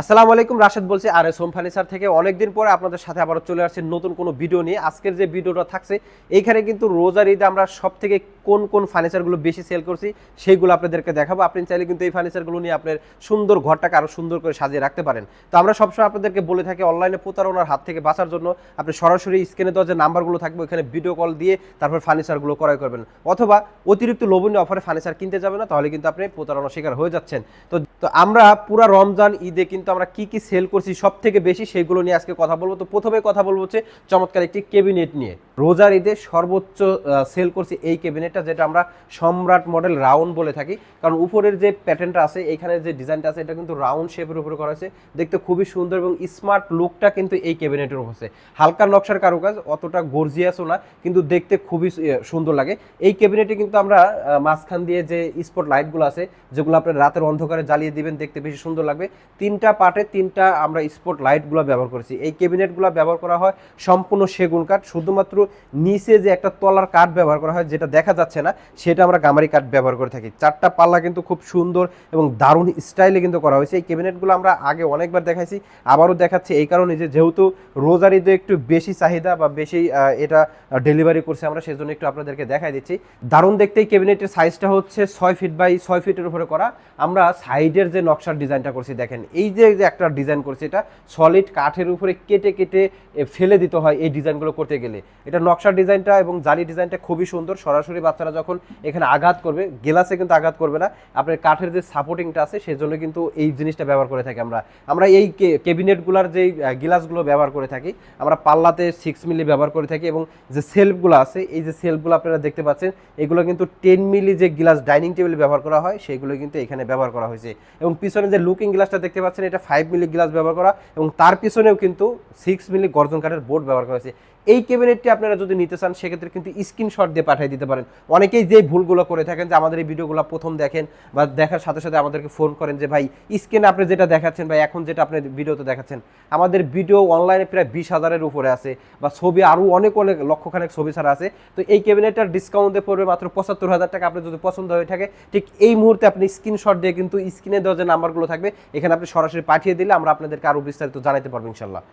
আসসালামু আলাইকুম, রাশেদ বলছি আর এস হোম ফার্নিচার থেকে। অনেকদিন পরে আপনাদের সাথে আবার চলে আসছে নতুন কোনো ভিডিও নিয়ে। আজকের যে ভিডিওটা থাকছে, এইখানে কিন্তু রোজার ঈদে আমরা সব থেকে কোন কোন ফার্নিচারগুলো বেশি সেল করছি, সেইগুলো আপনাদেরকে দেখাবো। আপনি চাইলে কিন্তু এই ফার্নিচারগুলো নিয়ে আপনার সুন্দর ঘরটাকে আরও সুন্দর করে সাজিয়ে রাখতে পারেন। তো আমরা সবসময় আপনাদেরকে বলে থাকি, অনলাইনে প্রতারণার হাত থেকে বাঁচার জন্য আপনি সরাসরি স্ক্রিনে দেওয়া যে নাম্বারগুলো থাকবে, ওইখানে ভিডিও কল দিয়ে তারপর ফার্নিচারগুলো ক্রয় করবেন। অথবা অতিরিক্ত লোভনীয় অফারে ফার্নিচার কিনতে যাবেন না, তাহলে কিন্তু আপনি প্রতারণার শিকার হয়ে যাচ্ছেন। তো তো আমরা পুরা রমজান ঈদে কিন্তু আমরা কি কি সেল করছি সব থেকে বেশি সেগুলো নিয়ে আজকে কথা বলব। তো প্রথমে কথা বলব হচ্ছে চমৎকার একটি কেবিনেট নিয়ে। রোজার ঈদে সর্বোচ্চ সেল করছি এই কেবিনেটটা যেটা আমরা সম্রাট মডেল রাউন্ড বলে থাকি। কারণ উপরের যে প্যাটার্নটা আছে এখানে যে ডিজাইনটা আছে, এটা কিন্তু রাউন্ড শেপের উপরে করা হয়েছে। দেখতে খুবই সুন্দর এবং স্মার্ট লুকটা কিন্তু এই কেবিনেটের উপর আছে হালকা নকশার কারুকাজ, অতটা গর্জিয়াসও না, কিন্তু দেখতে খুবই সুন্দর লাগে। এই কেবিনেটে কিন্তু আমরা মাঝখান দিয়ে যে স্পট লাইটগুলো আছে, যেগুলো আপনার রাতের অন্ধকারে জ্বালিয়ে দিবেন, দেখতে বেশি সুন্দর লাগবে। তিনটা পার্টে তিনটা আমরা স্পট লাইটগুলো ব্যবহার করেছি। এই কেবিনেটগুলো ব্যবহার করা হয় সম্পূর্ণ সেগুন কাঠ, শুধুমাত্র নিচে যে একটা তলার কাঠ ব্যবহার করা হয়, যেটা দেখা যাচ্ছে না, সেটা আমরা গামারি কাঠ ব্যবহার করে থাকি। চারটা পাল্লা কিন্তু খুব সুন্দর এবং দারুণ স্টাইলে কিন্তু করা হয়েছে। এই ক্যাবিনেটগুলো আমরা আগে অনেকবার দেখাইছি, আবারও দেখাচ্ছি। এই কারণে যে যেহেতু রোজার ঈদে একটু বেশি চাহিদা বা বেশি এটা ডেলিভারি করছে আমরা, সেজন্য একটু আপনাদেরকে দেখাই দিচ্ছি। দারুণ দেখতে এই কেবিনেটের সাইজটা হচ্ছে ছয় ফিট বাই ছয় ফিটের উপরে করা। আমরা সাইডের যে নকশার ডিজাইনটা করছি, দেখেন, এই যে একটা ডিজাইন করছি, এটা সলিড কাঠের উপরে কেটে কেটে ফেলে দিতে হয় এই ডিজাইনগুলো করতে গেলে। এটা নকশার ডিজাইনটা এবং জালি ডিজাইনটা খুবই সুন্দর। সরাসরি বাচ্চারা যখন এখানে আঘাত করবে গেলাসে কিন্তু আঘাত করবে না। আপনার কাঠের যে সাপোর্টিংটা আছে সেজন্য কিন্তু এই জিনিসটা ব্যবহার করে থাকি আমরা। আমরা এই কেবিনেটগুলোর যেই আহ, গিলাসগুলো ব্যবহার করে থাকি আমরা পাল্লাতে সিক্স মিলি ব্যবহার করে থাকি এবং যে সেলফগুলো আছে এই যে সেলফগুলো আপনারা দেখতে পাচ্ছেন এগুলো কিন্তু টেন মিলি যে গ্লাস ডাইনিং টেবিল ব্যবহার করা হয় সেগুলো কিন্তু এখানে ব্যবহার করা হয়েছে। এবং পিছনে যে লুকিং গ্লাসটা দেখতে পাচ্ছেন এটা ফাইভ মিলি গ্লাস ব্যবহার করা এবং তার পিছনেও কিন্তু সিক্স মিলি গর্জন কাঠের বোর্ড ব্যবহার করা হয়েছে। এই ক্যাবিনেটটি আপনারা যদি নিতে চান, সেক্ষেত্রে কিন্তু স্ক্রিনশট দিয়ে পাঠিয়ে দিতে পারেন। অনেকেই যে ভুলগুলো করে থাকেন, যে আমাদের এই ভিডিওগুলো প্রথম দেখেন বা দেখার সাথে সাথে আমাদেরকে ফোন করেন যে, ভাই স্ক্রিনে আপনি যেটা দেখাচ্ছেন বা এখন যেটা আপনি ভিডিওতে দেখাচ্ছেন। আমাদের ভিডিও অনলাইনে প্রায় বিশ হাজারের উপরে আছে বা ছবি আরও অনেক অনেক, লক্ষখানেক ছবি ছাড়া আছে। তো এই ক্যাবিনেটটার ডিসকাউন্টে পড়বে মাত্র পঁচাত্তর হাজার টাকা। আপনার যদি পছন্দ হয়ে থাকে, ঠিক এই মুহূর্তে আপনি স্ক্রিনশট দিয়ে কিন্তু স্ক্রিনে দেওয়া যে নাম্বারগুলো থাকবে, এখানে আপনি সরাসরি পাঠিয়ে দিলে আমরা আপনাদেরকে আরও বিস্তারিত জানাতে পারব ইনশাল্লাহ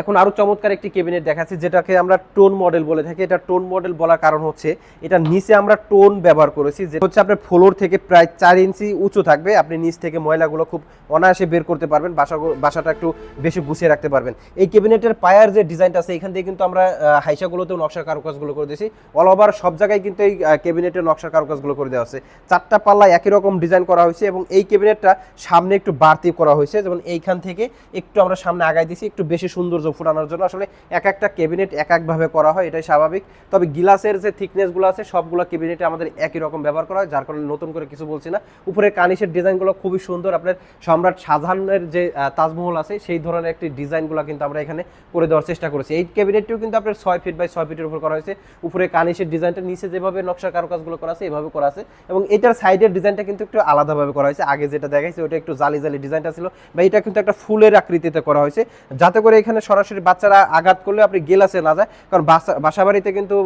এখন আরও চমৎকার একটি কেবিনেট দেখাচ্ছি, যেটাকে আমরা টোন মডেল বলে থাকি। এটা টোন মডেল বলার কারণ হচ্ছে, এটা নিচে আমরা টোন ব্যবহার করেছি যে হচ্ছে আপনার ফ্লোর থেকে প্রায় চার ইঞ্চি উঁচু থাকবে। আপনি নিচ থেকে ময়লাগুলো খুব অনায়াসে বের করতে পারবেন, বাসা বাসাটা একটু বেশি গুছিয়ে রাখতে পারবেন। এই কেবিনেটের পায়ার যে ডিজাইনটা আছে, এখান থেকে কিন্তু আমরা হাইসাগুলোতেও নকশার কারুকাজগুলো করে দিয়েছি। অল ওভার সব জায়গায় কিন্তু এই কেবিনেটের নকশার কারুকাজগুলো করে দেওয়া আছে। চারটা পাল্লা একই রকম ডিজাইন করা হয়েছে এবং এই কেবিনেটটা সামনে একটু বাড়তি করা হয়েছে। যেমন এইখান থেকে একটু আমরা সামনে আগাই দিয়েছি, একটু বেশি সৌন্দর্য ফুটানোর জন্য আসলে এক একটা ক্যাবিনেট এক একভাবে করা হয়, এটাই স্বাভাবিক। তবে গিলাসের যে থিকনেসগুলো আছে, সবগুলো ক্যাবিনেটে আমাদের একই রকম ব্যবহার করা হয়, যার কারণে নতুন করে কিছু বলছি না। উপরে কানিসের ডিজাইনগুলো খুবই সুন্দর, আপনার সম্রাট শাহজাহানের যে তাজমহল আছে, সেই ধরনের একটি ডিজাইনগুলো কিন্তু আমরা এখানে করে দেওয়ার চেষ্টা করেছি। এই ক্যাবিনেটটিও কিন্তু আপনার ছয় ফিট বাই ছয় ফিটের উপর করা হয়েছে। উপরে কানিসের ডিজাইনটা নিচে যেভাবে নকশা কারুকাজগুলো করা আছে, এভাবে করা আছে। এবং এটার সাইডের ডিজাইনটা কিন্তু একটু আলাদাভাবে করা হয়েছে। আগে যেটা দেখাইছে, ওটা একটু জালি জালি ডিজাইনটা ছিল। বা এটা কিন্তু একটা ফুলের আকৃতিতে করা হয়েছে। যাতে করে এখানে সরাসরি বাচ্চারা আঘাত করলে আপনি গেলাসে না যায়। কারণ বাসা বাড়িতে কিন্তু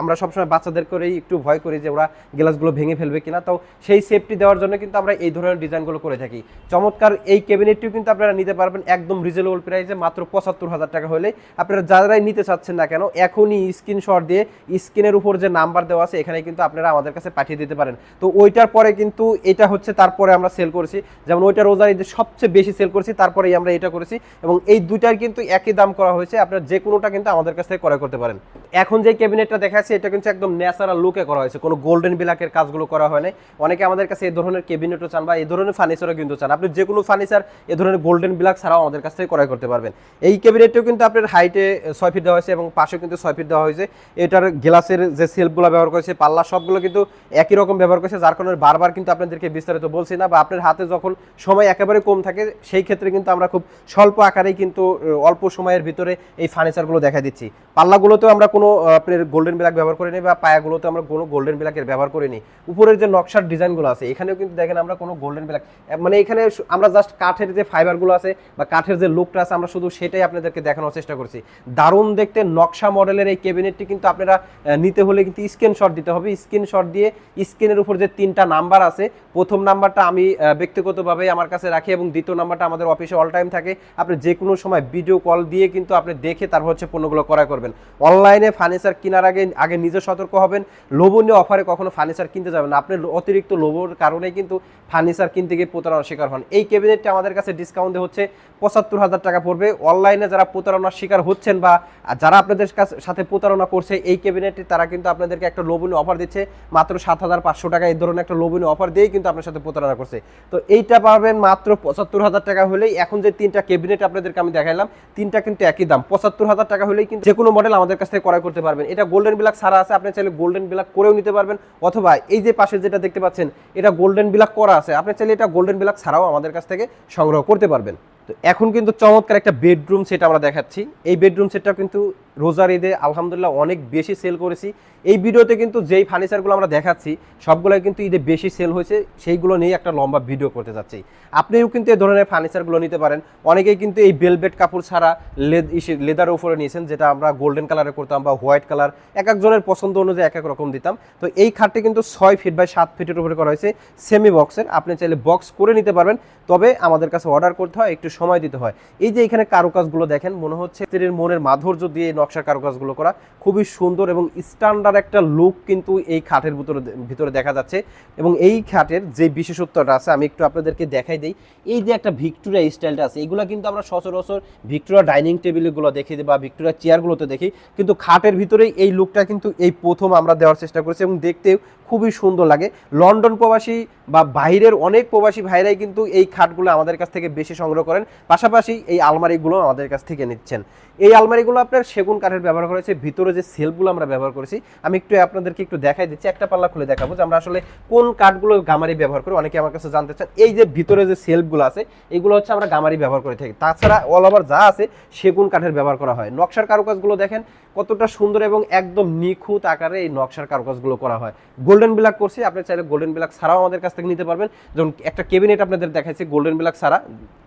আমরা সবসময় বাচ্চাদের করেই একটু ভয় করি যে ওরা গ্লাসগুলো ভেঙে ফেলবে কিনা। তো সেই সেফটি দেওয়ার জন্য কিন্তু আমরা এই ধরনের ডিজাইনগুলো করে থাকি। চমৎকার এই ক্যাবিনেটটিও কিন্তু আপনারা নিতে পারবেন একদম রিজনেবল প্রাইসে মাত্র পঁচাত্তর হাজার টাকা হলে। আপনারা যারাই নিতে চাচ্ছেন না কেন, এখনই স্ক্রিনশট দিয়ে স্ক্রিনের উপর যে নাম্বার দেওয়া আছে, এখানে কিন্তু আপনারা আমাদের কাছে পাঠিয়ে দিতে পারেন। তো ওইটার পরে কিন্তু এটা হচ্ছে তারপরে আমরা সেল করেছি। যেমন ওইটা রোজার ঈদে সবচেয়ে বেশি সেল করেছি, তারপরেই আমরা এটা করেছি। এবং এই দুইটার কিন্তু একই দাম করা হয়েছে, আপনারা যে কোনোটা কিন্তু আমাদের কাছ থেকে ক্রয় করতে পারেন। এখন যে ক্যাবিনেটটা দেখাচ্ছে, এটা কিন্তু একদম ন্যাচারাল লুকে করা হয়েছে। কোনো গোল্ডেন বিলাকের কাজগুলো করা হয় নাই। অনেকে আমাদের কাছে এই ধরনের ক্যাবিনেটও চান বা এই ধরনের ফার্নিচারও কিন্তু চান। আপনি যে কোনো ফার্নিচার, এ ধরনের গোল্ডেন বিলাক ছাড়াও আমাদের কাছ থেকে ক্রয় করতে পারবেন। এই ক্যাবিনেটটিও কিন্তু আপনার হাইটে ছয় ফিট দেওয়া হয়েছে এবং পাশে কিন্তু ছয় ফিট দেওয়া হয়েছে। এটার গ্লাসের যে সেলফগুলো ব্যবহার করেছে, পাল্লা সবগুলো কিন্তু একই রকম ব্যবহার করেছে, যার কারণে বারবার কিন্তু আপনাদেরকে বিস্তারিত বলছি না বা আপনার হাতে যখন সময় একেবারে কম থাকে, সেই ক্ষেত্রে কিন্তু আমরা খুব স্বল্প আকারেই কিন্তু অল্প সময় সময়ের ভিতরে এই ফার্নিচারগুলো দেখা দিচ্ছি। পাল্লাগুলোতেও আমরা কোনো আপনার গোল্ডেন ব্ল্যাক ব্যবহার করিনি বা পায়াগুলোতে আমরা কোনো গোল্ডেন ব্ল্যাকের ব্যবহার করিনি। উপরের যে নকশার ডিজাইনগুলো আছে, এখানেও কিন্তু দেখেন আমরা কোনো গোল্ডেন ব্ল্যাক মানে এখানে আমরা জাস্ট কাঠের যে ফাইবারগুলো আছে বা কাঠের যে লুকটা আছে, আমরা শুধু সেটাই আপনাদেরকে দেখানোর চেষ্টা করছি। দারুণ দেখতে নকশা মডেলের এই ক্যাবিনেটটি কিন্তু আপনারা নিতে হলে কিন্তু স্ক্রিনশট দিতে হবে। স্ক্রিনশট দিয়ে স্ক্রিনের উপর যে তিনটা নাম্বার আছে, প্রথম নাম্বারটা আমি ব্যক্তিগতভাবে আমার কাছে রাখি এবং দ্বিতীয় নাম্বারটা আমাদের অফিসে অল টাইম থাকে। আপনি যে কোনো সময় ভিডিও কল দিয়ে কিন্তু আপনি দেখে তারপর হচ্ছে পণ্যগুলো ক্রয় করবেন। অনলাইনে ফার্নিচার কেনার আগে আগে নিজে সতর্ক হবেন। লোভনীয় অফারে কখনো ফার্নিচার কিনতে যাবেন না। আপনি অতিরিক্ত লোভর কারণে কিন্তু ফার্নিচার কিনতে গিয়ে প্রতারণার শিকার হন। এই ক্যাবিনেটটা আমাদের কাছে ডিসকাউন্টে হচ্ছে পঁচাত্তর হাজার টাকা পড়বে। অনলাইনে যারা প্রতারণার শিকার হচ্ছেন বা যারা আপনাদের সাথে প্রতারণা করছে, এই ক্যাবিনেটটি তারা কিন্তু আপনাদেরকে একটা লোভনীয় অফার দিচ্ছে। মাত্র সাত হাজার পাঁচশো টাকা এই ধরনের একটা লোভনীয় অফার দিয়েই কিন্তু আপনার সাথে প্রতারণা করছে। তো এইটা পাবেন মাত্র পঁচাত্তর হাজার টাকা হলেই। এখন যে তিনটা ক্যাবিনেট আপনাদেরকে আমি দেখাইলাম, তিনটা কিন্তু একই দাম। পঁচাত্তর হাজার টাকা হলেই কিন্তু যে কোনো মডেল আমাদের কাছ থেকে ক্রয় করতে পারবেন। এটা গোল্ডেন ব্ল্যাক সারা আছে, আপনি চাইলে গোল্ডেন ব্ল্যাক করেও নিতে পারবেন। অথবা এই যে পাশে যেটা দেখতে পাচ্ছেন, এটা গোল্ডেন ব্ল্যাক করা আছে। আপনি চাইলে এটা গোল্ডেন ব্ল্যাক ছাড়াও আমাদের কাছ থেকে সংগ্রহ করতে পারবেন। তো এখন কিন্তু চমৎকার একটা বেডরুম সেট আমরা দেখাচ্ছি। এই বেডরুম সেটটা কিন্তু রোজার ঈদে আলহামদুলিল্লাহ অনেক বেশি সেল করেছি। এই ভিডিওতে কিন্তু যেই ফার্নিচারগুলো আমরা দেখাচ্ছি, সবগুলোই কিন্তু ঈদে বেশি সেল হয়েছে, সেইগুলো নিয়ে একটা লম্বা ভিডিও করতে যাচ্ছি। আপনিও কিন্তু এই ধরনের ফার্নিচারগুলো নিতে পারেন। অনেকেই কিন্তু এই বেলবেট কাপড় ছাড়া লেদ লেদারের উপরে নিয়েছেন, যেটা আমরা গোল্ডেন কালারে করতাম বা হোয়াইট কালার এক একজনের পছন্দ অনুযায়ী এক এক রকম দিতাম। তো এই খাটটি কিন্তু ছয় ফিট বাই সাত ফিটের উপরে করা হয়েছে সেমি বক্সের আপনি চাইলে বক্স করে নিতে পারবেন, তবে আমাদের কাছে অর্ডার করতে হয়, একটু সময় দিতে হয়। এই যে এখানে কারুকাজগুলো দেখেন, মনে হচ্ছে মনের মাধুর্য দিয়ে নকশার কারুকাজগুলো করা খুবই সুন্দর এবং স্ট্যান্ডার্ড একটা লুক কিন্তু এই খাটের ভিতরে ভিতরে দেখা যাচ্ছে। এবং এই খাটের যে বিশেষত্বটা আছে, আমি একটু আপনাদেরকে দেখাই দিই। এই যে একটা ভিক্টোরিয়া স্টাইলটা আছে, এগুলো কিন্তু আমরা সচরাচর ভিক্টোরিয়া ডাইনিং টেবিলগুলো দেখি বা ভিক্টোরিয়া চেয়ারগুলোতে দেখি। কিন্তু খাটের ভিতরেই এই লুকটা কিন্তু এই প্রথম আমরা দেওয়ার চেষ্টা করেছি এবং দেখতেও খুবই সুন্দর লাগে। লন্ডন প্রবাসী বা বাইরের অনেক প্রবাসী ভাইরাই কিন্তু এই খাটগুলো আমাদের কাছ থেকে বেশি সংগ্রহ করেন। পাশাপাশি এই আলমারিগুলো আমাদের কাছ থেকে নিচ্ছেন। এই আলমারিগুলো আপনার সেগুন কাঠের ব্যবহার করেছে ভিতরে যে সেলগুলো আমরা ব্যবহার করেছি, আমি একটু আপনাদেরকে একটু দেখাই দিচ্ছি, একটা পাল্লা খুলে দেখাবো যে আমরা আসলে কোন কাঠগুলো গামারি ব্যবহার করি, অনেকে আমার কাছে জানতে চান। এই যে ভিতরে যে সেলফগুলো আছে, এগুলো হচ্ছে আমরা গামারি ব্যবহার করে থাকি। তাছাড়া অল ওভার যা আছে, সেগুন কাঠের ব্যবহার করা হয়। নকশার কারুকাজগুলো দেখেন, কতটা সুন্দর এবং একদম নিখুঁত আকারে এই নকশার কারুকাজগুলো করা হয়। গোল্ডেন ব্ল্যাক করছি, আপনি চাইলে গোল্ডেন ব্ল্যাক ছাড়াও আমাদের কাছ থেকে নিতে পারবেন। যেমন একটা কেবিনেট আপনাদের দেখাচ্ছি গোল্ডেন ব্ল্যাক ছাড়া,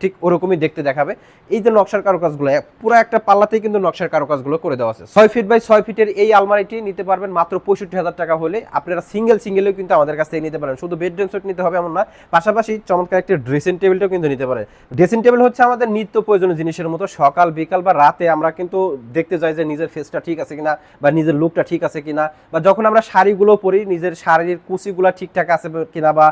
ঠিক ওরকমই দেখতে দেখাবে। এই যে নকশার কারুকাজগুলো, পুরো একটা পাল্লাতেই কিন্তু নকশার কারুকাজগুলো করে দেওয়া আছে। ছয় ফিট বাই ছয় ফিটের এই আলমারিটি নিতে পারবেন মাত্র পঁয়ষট্টি হাজার টাকা হলে। আপনারা সিঙ্গেল সিঙ্গেলেও কিন্তু আমাদের কাছ থেকে নিতে পারেন। শুধু বেডরুম সেট নিতে হবে এমন না, পাশাপাশি চমৎকার একটা ড্রেসিং টেবিলটাও কিন্তু নিতে পারেন। ড্রেসিং টেবিল হচ্ছে আমাদের নিত্য প্রয়োজনীয় জিনিসের মতো। সকাল, বিকাল বা রাতে আমরা কিন্তু দেখতে যাই যে নিজের ফেসটা ঠিক আছে কিনা বা নিজের লুকটা ঠিক আছে কিনা বা যখন আমরা শাড়িগুলো পরি, নিজের শাড়ির কুচিগুলো ঠিকঠাক আছে কিনা বা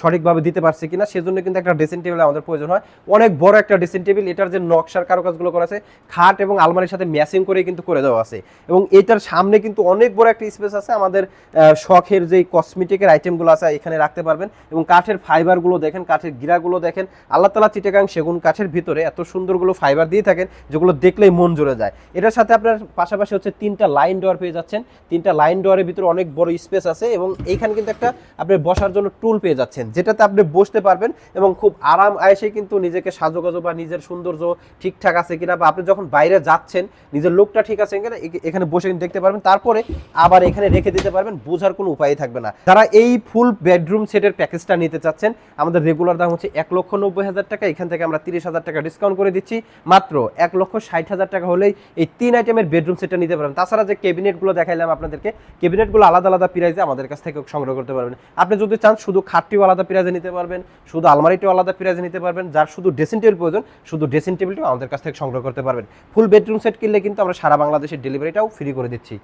সঠিকভাবে দিতে পারছে কিনা, সেজন্য কিন্তু একটা ড্রেসিং টেবিল আমাদের প্রয়োজন হয়। অনেক বড় একটা ড্রেসিং টেবিল এটার যে নকশার কারুকাজগুলো করা আছে, খাট এবং আলমারির সাথে ম্যাচিং করে কিন্তু করে দেওয়া আছে। এবং এটার সামনে কিন্তু অনেক বড় একটা স্পেস আছে, আমাদের শখের যে কসমেটিকের আইটেমগুলো আছে, এখানে রাখতে পারবেন। এবং কাঠের ফাইবারগুলো দেখেন, কাঠের গিরাগুলো দেখেন, আল্লাহ তালা চিটাগাং সেগুন কাঠের ভিতরে এত সুন্দরগুলো ফাইবার দিয়ে থাকেন, যেগুলো দেখলেই মন জুড়ে যায়। এটার সাথে আপনার পাশাপাশি হচ্ছে তিনটা লাইন ডোয়ার পেয়ে যাচ্ছেন। তিনটা লাইন ডোয়ারের ভিতরে অনেক বড় স্পেস আছে এবং এইখানে কিন্তু একটা আপনি বসার জন্য টুল পেয়ে যাচ্ছেন যেটাতে আপনি বসতে পারবেন এবং খুব আরাম আয়েসে কিন্তু নিজেকে সাজোগাজো বা নিজের সৌন্দর্য ঠিকঠাক আছে কিনা বা আপনি যখন বাইরে যাচ্ছেন, নিজের লোকটা ঠিক আছে কিনা এখানে বসে কিন্তু দেখতে পারবেন। তারপরে আবার এখানে রেখে দিতে পারবেন, বোঝার কোনো উপায় থাকবে না। যারা এই ফুল বেডরুম সেটের প্যাকেজটা নিতে চাচ্ছেন, আমাদের রেগুলার দাম হচ্ছে এক লক্ষ নব্বই হাজার টাকা, এখান থেকে আমরা তিরিশ হাজার টাকা ডিসকাউন্ট করে দিচ্ছি। মাত্র এক লক্ষ ষাট হাজার টাকা হলেই এই তিন আইটেমের বেডরুম সেটটা নিতে পারবেন। তাছাড়া যে ক্যাবিনেটগুলো দেখাইলাম আপনাদেরকে, ক্যাবিনেটগুলো আলাদা আলাদা প্রাইজে আমাদের কাছ থেকে সংগ্রহ করতে পারবেন। আপনি যদি চান শুধু খাটটিও আলাদা প্রাইজে নিতে পারবেন, শুধু আলমারিটিও আলাদা প্রাইজে নিতে পারবেন, যার শুধু ড্রেসিং টেবিল প্রয়োজন, শুধু ড্রেসিং টেবিলটিও আমাদের কাছ থেকে সংগ্রহ করতে পারবেন। ফুল বেডরুম সেট কিনলে কিন্তু আমরা সারা বাংলাদেশের ডেলিভারিটাও ফ্রি করে দিচ্ছি।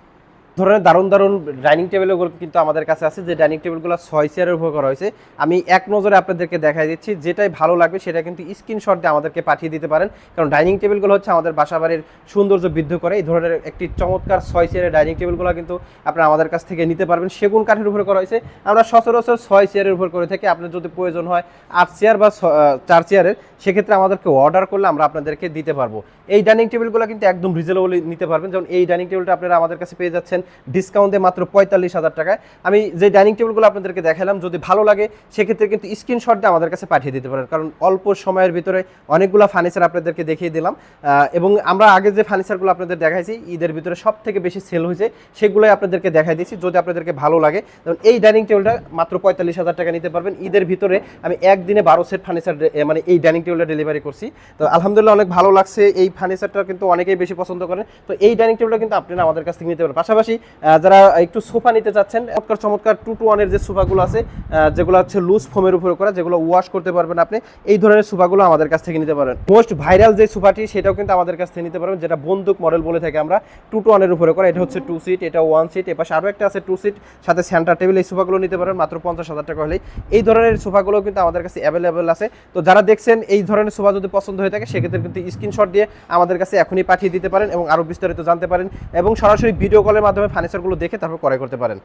ধরনের দারুণ দারুণ ডাইনিং টেবিলগুলো কিন্তু আমাদের কাছে আছে, যে ডাইনিং টেবিলগুলো ছয় চেয়ারের উপর করা হয়েছে। আমি এক নজরে আপনাদেরকে দেখাই দিচ্ছি, যেটাই ভালো লাগবে সেটা কিন্তু স্ক্রিনশট দিয়ে আমাদেরকে পাঠিয়ে দিতে পারেন। কারণ ডাইনিং টেবিলগুলো হচ্ছে আমাদের বাসাবাড়ির সৌন্দর্য বৃদ্ধি করে। এই ধরনের একটি চমৎকার ছয় চেয়ারের ডাইনিং টেবিলগুলো কিন্তু আপনারা আমাদের কাছ থেকে নিতে পারবেন। সেগুন কাঠের উপরে করা হয়েছে। আমরা সচরাচর ছয় চেয়ারের উপর করে থাকি। আপনার যদি প্রয়োজন হয় আট চেয়ার বা চার চেয়ারের, সেক্ষেত্রে আমাদেরকে অর্ডার করলে আমরা আপনাদেরকে দিতে পারব। এই ডাইনিং টেবিলগুলো কিন্তু একদম রিজনেবল নিতে পারবেন। যেমন এই ডাইনিং টেবিলটা আপনারা আমাদের কাছে পেয়ে যাচ্ছেন ডিসকাউন্টে মাত্র পঁয়তাল্লিশ হাজার টাকায়। আমি যে ডাইনিং টেবিলগুলো আপনাদেরকে দেখালাম, যদি ভালো লাগে, সেক্ষেত্রে কিন্তু স্ক্রিনশট দিয়ে আমাদের কাছে পাঠিয়ে দিতে পারেন। কারণ অল্প সময়ের ভিতরে অনেকগুলো ফার্নিচার আপনাদেরকে দেখিয়ে দিলাম। এবং আমরা আগে যে ফার্নিচারগুলো আপনাদের দেখাইছি, ঈদের ভিতরে সব থেকে বেশি সেল হয়েছে, সেগুলোই আপনাদেরকে দেখাই দিয়েছি। যদি আপনাদেরকে ভালো লাগে যেমন এই ডাইনিং টেবিলটা মাত্র পঁয়তাল্লিশ হাজার টাকা নিতে পারবেন। ঈদের ভিতরে আমি একদিনে বারো সেট ফার্নিচার মানে এই ডাইনিং টেবিলটা ডেলিভারি করছি। তো আলহামদুলিল্লাহ অনেক ভালো লাগছে। এই ফার্নিচারটা কিন্তু অনেকেই বেশি পছন্দ করেন। তো এই ডাইনিং টেবিলটা কিন্তু আপনারা আমাদের কাছ থেকে নিতে পারেন। পাশাপাশি আহ, যারা একটু সোফা নিতে চাচ্ছেন চমৎকার চমৎকার টু টু ওয়ানের যে সোফাগুলো আছে যেগুলো হচ্ছে লুজ ফোমের উপরে করা যেগুলো ওয়াশ করতে পারবেন আপনি এই ধরনের সোফাগুলো আমাদের কাছ থেকে নিতে পারেন। মোস্ট ভাইরাল যে সোফাটি সেটাও কিন্তু আমাদের কাছ থেকে নিতে পারবেন যেটা বন্দুক মডেল বলে থাকি আমরা টু টু ওয়ানের উপরে করা এটা হচ্ছে টু সিট এটা ওয়ান সিট এপাশে আরও একটা আছে টু সিট সাথে সেন্টার টেবিল এই সোফাগুলো নিতে পারেন মাত্র পঞ্চাশ হাজার টাকা হলেই। এই ধরনের সোফাগুলো কিন্তু আমাদের কাছে অ্যাভেলেবেল আছে। তো যারা দেখছেন এই ধরনের সোফা যদি পছন্দ হয়ে থাকে সেক্ষেত্রে কিন্তু স্ক্রিনশট দিয়ে আমাদের কাছে এখনই পাঠিয়ে দিতে পারেন এবং আরও বিস্তারিত জানতে পারেন এবং সরাসরি ভিডিও কলের মাধ্যমে ফার্নিচারগুলো দেখে তারপর ক্রয় করতে পারেন।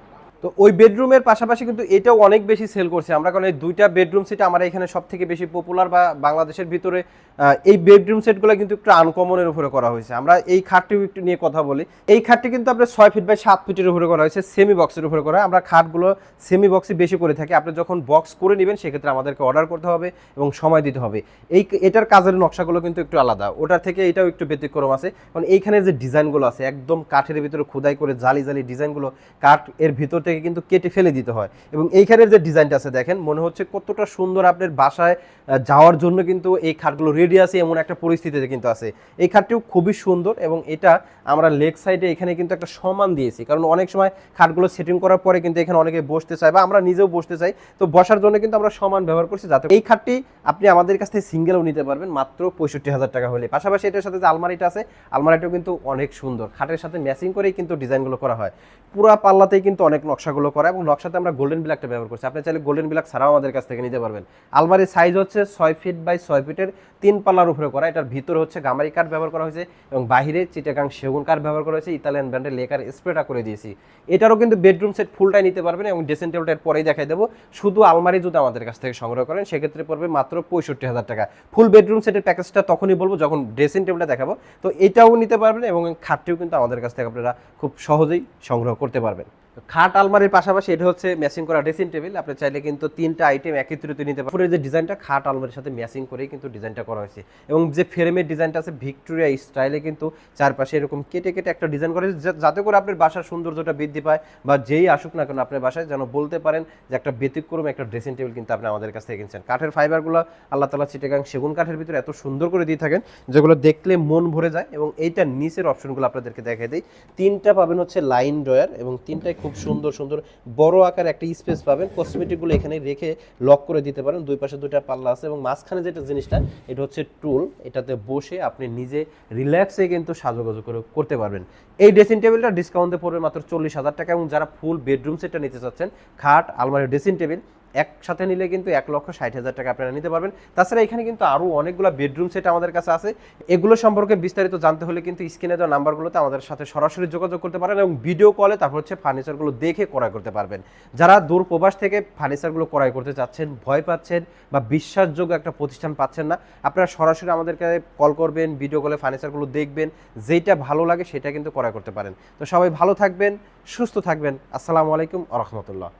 তো ওই বেডরুমের পাশাপাশি কিন্তু এটাও অনেক বেশি সেল করছে। আমরা কারণ এই দুইটা বেডরুম সেট আমার এখানে সব থেকে বেশি পপুলার বা বাংলাদেশের ভিতরে এই বেডরুম সেটগুলো কিন্তু একটু আনকমনের উপরে করা হয়েছে। আমরা এই খাটটিও একটু নিয়ে কথা বলি। এই খাটটি কিন্তু আপনার ছয় ফিট বাই সাত ফিটের উপরে করা হয়েছে সেমি বক্সের উপরে করা আমরা খাটগুলো সেমি বক্সে বেশি করে থাকি। আপনি যখন বক্স করে নেবেন, সেক্ষেত্রে আমাদেরকে অর্ডার করতে হবে এবং সময় দিতে হবে। এই এটার কাজের নকশাগুলো কিন্তু একটু আলাদা। ওটার থেকে এটাও একটু ব্যতিক্রম আছে। কারণ এইখানের যে ডিজাইনগুলো আছে, একদম কাঠের ভিতরে খোদাই করে জালি জালি ডিজাইনগুলো কাঠ এর ভিতর থেকে কিন্তু কেটে ফেলে দিতে হয়। এবং এইখানের যে ডিজাইনটা আছে দেখেন, মনে হচ্ছে কতটা সুন্দর আপনার বাসায় যাওয়ার জন্য কিন্তু এই খাটগুলো রেডি আছে এমন একটা পরিস্থিতিতে কিন্তু আছে। এই খাটটিও খুবই সুন্দর এবং এটা আমরা লেগ সাইডে এখানে কিন্তু একটা সমান দিয়েছি। কারণ অনেক সময় খাটগুলো সেটিং করার পরে কিন্তু এখানে অনেকে বসতে চায় বা আমরা নিজেও বসতে চাই। তো বসার জন্য কিন্তু আমরা সমান ব্যবহার করছি যাতে এই খাটটি আপনি আমাদের কাছ থেকে সিঙ্গেলও নিতে পারবেন, মাত্র পঁয়ষট্টি হাজার টাকা হলে। পাশাপাশি এটার সাথে যে আলমারিটা আছে, আলমারিটাও কিন্তু অনেক সুন্দর। খাটের সাথে ম্যাচিং করেই কিন্তু ডিজাইনগুলো করা হয়। পুরা পাল্লাতেই কিন্তু অনেক নকশাগুলো করা এবং নকশাতে আমরা গোল্ডেন ব্ল্যাকটা ব্যবহার করছি। আপনি চাইলে গোল্ডেন ব্ল্যাক ছাড়াও আমাদের কাছ থেকে নিতে পারবেন। আলমারির সাইজ হচ্ছে ছয় ফিট বাই ছয় ফিটের তিন পাল্লার উপরে করা। এটার ভিতরে হচ্ছে গামারি কাঠ ব্যবহার করা হয়েছে এবং বাহিরে চিটাগাং সেগুন কাঠ ব্যবহার করা হয়েছে। ইতালিয়ান ব্র্যান্ডের লেকার স্প্রেটা করে দিয়েছি। এটারও কিন্তু বেডরুম সেট ফুলটাই নিতে পারবেন এবং ড্রেসিং টেবিলটার পরেই দেখাই দেবো। শুধু আলমারি যদি আমাদের কাছ থেকে সংগ্রহ করেন, সেক্ষেত্রে পড়বে মাত্র পঁয়ষট্টি হাজার টাকা। ফুল বেডরুম সেটের প্যাকেজটা তখনই বলব যখন ড্রেসিং টেবিলটা দেখাবো। তো এটাও নিতে পারবেন এবং খাটটিও কিন্তু আমাদের কাছ থেকে আপনারা খুব সহজেই সংগ্রহ করতে পারবেন। খাট আলমারির পাশাপাশি এটা হচ্ছে ম্যাচিং করা ড্রেসিং টেবিল আপনি চাইলে কিন্তু তিনটা আইটেম একত্রিত নিতে পারেন। যে ডিজাইনটা খাট আলমারির সাথে ম্যাচিং করেই কিন্তু ডিজাইনটা করা হয়েছে। এবং যে ফ্রেমের ডিজাইনটা আছে ভিক্টোরিয়া স্টাইলে কিন্তু চারপাশে এরকম কেটে কেটে একটা ডিজাইন করে যা- যাতে করে আপনার বাসার সৌন্দর্যটা বৃদ্ধি পায় বা যেই আসুক না কেন আপনার বাসায় যেন বলতে পারেন যে একটা ব্যতিক্রম একটা ড্রেসিং টেবিল কিন্তু আপনি আমাদের কাছ থেকে কিনছেন। কাঠের ফাইবারগুলো আল্লাহ তালা চিটেগাং সেগুন কাঠের ভিতরে এত সুন্দর করে দিয়ে থাকেন, যেগুলো দেখলে মন ভরে যায়। এবং এইটার নিচের অপশনগুলো আপনাদেরকে দেখাই দিই। তিনটা পাবেন হচ্ছে লাইন ড্রয়ার এবং তিনটাই খুব সুন্দর সুন্দর, বড় আকার একটা স্পেস পাবেন। কসমেটিকগুলো এখানে রেখে লক করে দিতে পারেন। দুই পাশে দুইটা পাল্লা আছে এবং মাঝখানে যেটা জিনিসটা, এটা হচ্ছে টুল এটাতে বসে আপনি নিজে রিল্যাক্সে কিন্তু সাজগোজ করে, করতে পারবেন। এই ড্রেসিং টেবিলটা ডিসকাউন্টে পড়বে মাত্র চল্লিশ হাজার টাকা এবং যারা ফুল বেডরুম সেটটা নিতে চাচ্ছেন, খাট, আলমারি ড্রেসিং টেবিল একসাথে নিলে কিন্তু এক লক্ষ ষাট হাজার টাকা আপনারা নিতে পারবেন। তাছাড়া এখানে কিন্তু আরও অনেকগুলো বেডরুম সেট আমাদের কাছে আছে। এগুলো সম্পর্কে বিস্তারিত জানতে হলে কিন্তু স্ক্রিনে দেওয়া নাম্বারগুলোতে আমাদের সাথে সরাসরি যোগাযোগ করতে পারেন এবং ভিডিও কলে তারপর হচ্ছে ফার্নিচারগুলো দেখে ক্রয় করতে পারবেন। যারা দূর প্রবাস থেকে ফার্নিচারগুলো ক্রয় করতে চাচ্ছেন, ভয় পাচ্ছেন বা বিশ্বাসযোগ্য একটা প্রতিষ্ঠান পাচ্ছেন না, আপনারা সরাসরি আমাদেরকে কল করবেন ভিডিও কলে ফার্নিচারগুলো দেখবেন যেটা ভালো লাগে সেটা কিন্তু ক্রয় করতে পারেন। তো সবাই ভালো থাকবেন, সুস্থ থাকবেন। আসসালামু আলাইকুম রহমতুল্লাহ।